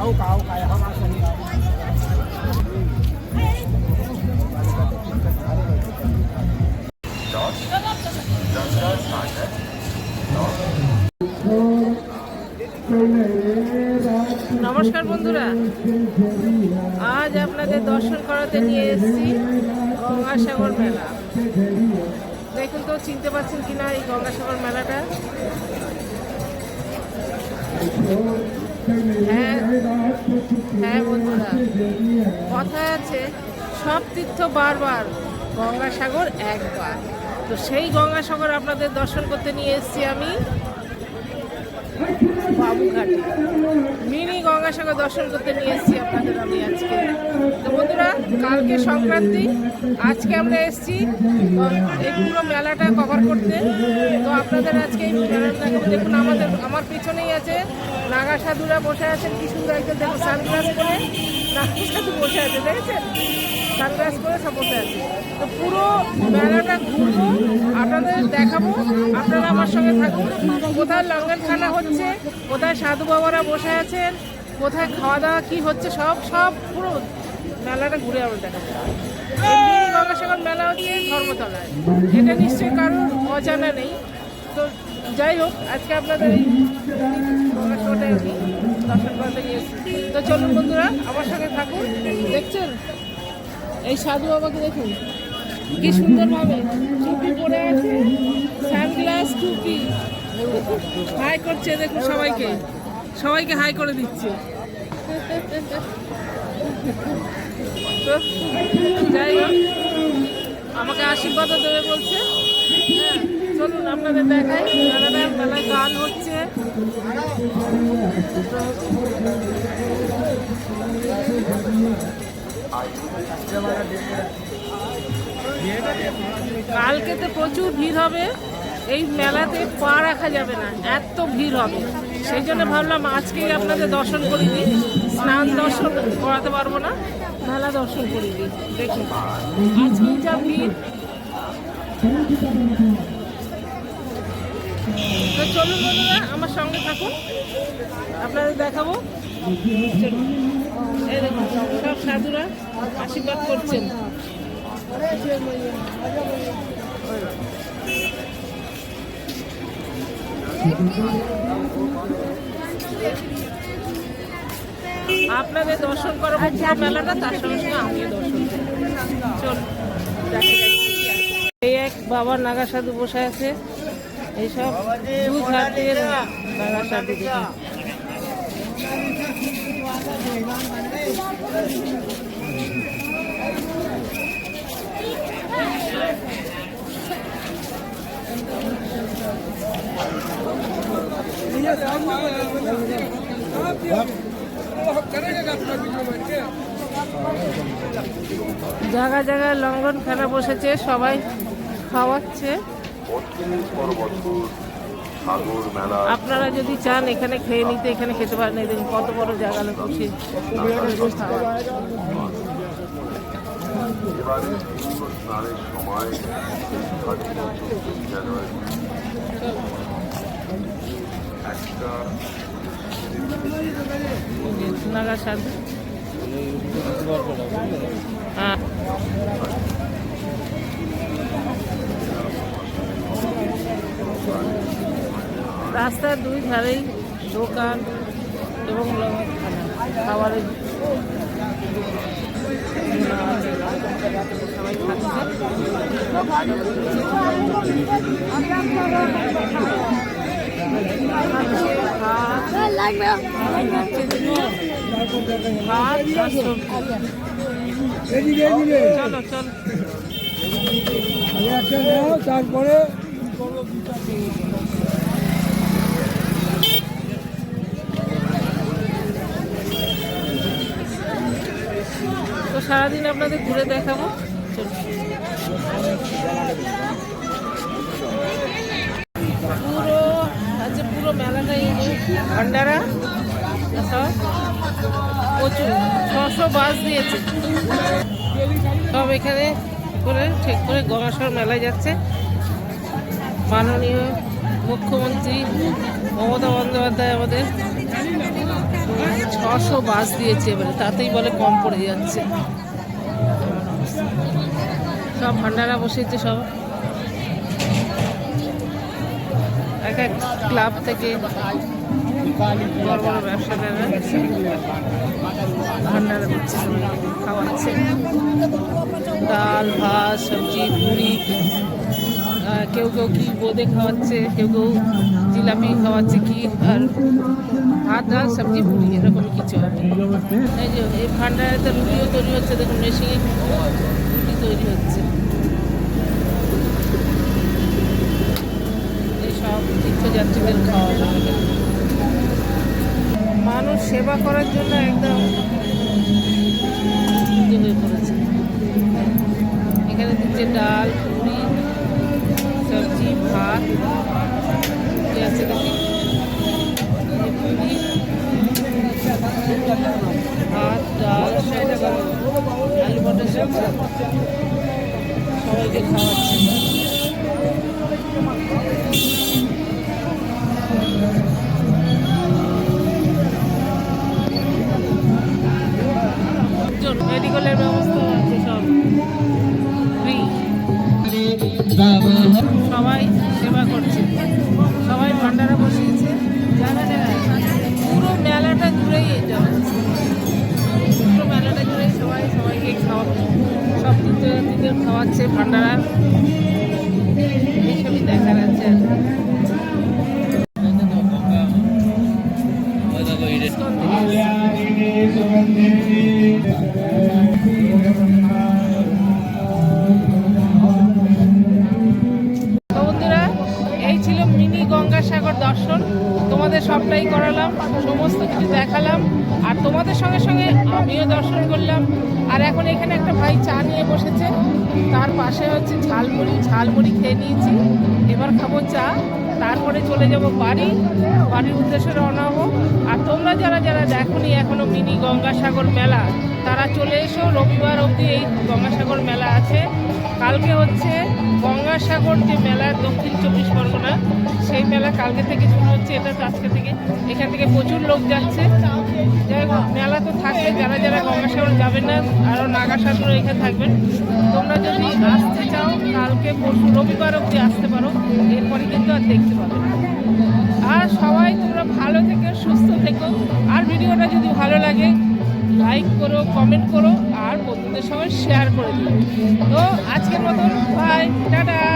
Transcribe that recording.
搞搞，哎呀，他妈的！নমস্কার বন্ধুরা। আজ আপনাদের দর্শন করাতে নিয়ে এসেছি গঙ্গাসাগর মেলা। দেখুন তো, চিনতে পারছেন কিনা এই গঙ্গাসাগর মেলাটা? হ্যাঁ হ্যাঁ বন্ধুরা। কথায় আছে, সব তীর্থ বারবার গঙ্গাসাগর একবার। তো সেই গঙ্গাসাগর আপনাদের দর্শন করতে নিয়ে এসেছি আমি। বাবুঘাটে মিনি গঙ্গাসাগর দর্শন করতে নিয়ে এসেছি আপনাদের আমি আজকে। তো বন্ধুরা, কালকে সংক্রান্তি, আজকে আমরা এসেছি এই পুরো মেলাটা কভার করতে। তো আপনাদের আজকে এই মেলাটা দেখুন, আমাদের, আমার পিছনেই আছে নাগা সাধুরা বসে আছেন। কি সুন্দর একজন দেখুন, সানগ্লাস করে নাগা সাধু বসে আছে, দেখেছেন? সানগ্লাস করে সব বসে আছে। তো পুরো মেলাটা ঘুরবো আপনাদের দেখাবো। আপনারা আমার সঙ্গে থাকুন। কোথায় লঙ্গন খানা হচ্ছে, কোথায় সাধু বাবারা বসে আছেন, কোথায় খাওয়া দাওয়া কি হচ্ছে, সব সব পুরো মেলাটা ঘুরে আমরা দেখাবো। গঙ্গাসাগর মেলা হচ্ছে ধর্মতলায়। এটা নিশ্চয়ই কারোর অজানা নেই। তো যাই হোক, আজকে আপনাদের এই গঙ্গাসাগরটা আমি দর্শন করতে গিয়েছি। তো চলুন বন্ধুরা, আমার সঙ্গে থাকুন। দেখছেন? এই সাধু বাবাকে দেখুন। কি সুন্দরভাবে টুপি পরে আছে। হাই করছে দেখুন সবাইকে। সবাইকে হাই করে দিচ্ছে। তো যাই হোক আমাকে আশীর্বাদও দেবে বলছে। হ্যাঁ, চলুন আপনাদের দেখাই। মেলাটা মেলায় গান হচ্ছে। কালকে তো প্রচুর ভিড় হবে। এই মেলাতে পা রাখা যাবে না, এত ভিড় হবে। সেই জন্য ভাবলাম আজকেই আপনাদের দর্শন করি দিই। স্নান দর্শন করাতে পারব না, মেলা দর্শন করি দিই। দেখি। আজকেই যা ভিড়। তো চলুন বন্ধুরা, আমার সঙ্গে থাকুন। আপনাদের দেখাবো। সব সাধুরা আশীর্বাদ করছেন। আপনাদের দর্শন করাবো পুরো মেলাটা তার সঙ্গে সঙ্গে আমিও দর্শন চল। এই এক বাবার নাগা সাধু বসে আছে এইসব দুধ নাগা সাধু। জায়গায় জায়গায় লঙ্ঘন খেলা বসেছে, সবাই খাওয়াচ্ছে। আপনারা যদি চান এখানে খেয়ে নিতে, এখানে খেতে পারেন কত বড় জায়গা বসে এবারে পূর্ণ স্নানের সময় জানুয়ারি একটা হ্যাঁ রাস্তার দুই ধারেই দোকান এবং খাবারের সবাই চলো তারপরে সারাদিন আপনাদের ঘুরে দেখাবো। পুরো আজকে পুরো মেলাটাই ভান্ডারা প্রচুর, ছশো বাস দিয়েছে। সব এখানে করে ঠিক করে গঙ্গাসাগর মেলায় যাচ্ছে। মাননীয় মুখ্যমন্ত্রী মমতা বন্দ্যোপাধ্যায় আমাদের ছশো বাস দিয়েছে এবারে, তাতেই বলে কম পড়ে যাচ্ছে। সব ভান্ডারা বসেছে সব। এক এক ক্লাব থেকে বড় বড় ব্যবসাদাররা ভান্ডারা দিচ্ছে খাওয়াচ্ছে। ডাল, ভাত, সবজি পুরি কেউ কেউ কি বোঁদে খাওয়াচ্ছে, কেউ কেউ জিলাপি খাওয়াচ্ছে কি, আর ভাত, ডাল, সবজি, পুরি, এরকম কিছু। এই যে, এই ভান্ডারে তো রুটিও তৈরি হচ্ছে, দেখুন, মেশিনে রুটি তৈরি হচ্ছে। এই সব তীর্থযাত্রীদের খাওয়া মানুষ সেবা করার জন্য একদম হয়ে পড়েছে। এখানে দিচ্ছে ডাল সবাইকে খাওয়াচ্ছে। মেডিকেলের ব্যবস্থা আছে সব। ফ্রি ভান্ডারা এইসবই দেখা যাচ্ছে বন্ধুরা এই ছিল মিনি গঙ্গাসাগর দর্শন। তোমাদের সবটাই করালাম, সমস্ত কিছু দেখালাম, আর তোমাদের সঙ্গে সঙ্গে আমিও দর্শন করলাম। আর এখন এখানে একটা ভাই চা নিয়ে বসেছে, তার পাশে হচ্ছে ঝালমুড়ি ঝালমুড়ি খেয়ে নিয়েছি। এবার খাব চা, তারপরে চলে যাব বাড়ি। বাড়ির উদ্দেশ্যে রওনা হব। আর তোমরা যারা যারা দেখোনি এখনও মিনি গঙ্গাসাগর মেলা, তারা চলে এসো, রবিবার অবধি এই গঙ্গাসাগর মেলা আছে। কালকে হচ্ছে গঙ্গাসাগর যে মেলা, দক্ষিণ চব্বিশ পরগনা, সেই মেলা কালকে থেকে শুরু হচ্ছে। এটা আজকে থেকে। এখান থেকে প্রচুর লোক যাচ্ছে। যাই হোক, মেলা তো থাকবে। যারা যারা গঙ্গাসাগর যাবেন না আরও নাগাসাগর এখানে থাকবেন। তোমরা যদি আসতে চাও, কালকে পরশু রবিবার অবধি আসতে পারো। এরপরে কিন্তু আর দেখতে পাবে আর সবাই তোমরা ভালো থেকো, সুস্থ থেকো। আর ভিডিওটা যদি ভালো লাগে লাইক করো কমেন্ট করো। সবাই শেয়ার করে দিও। তো আজকের মতন ভাই টাটা।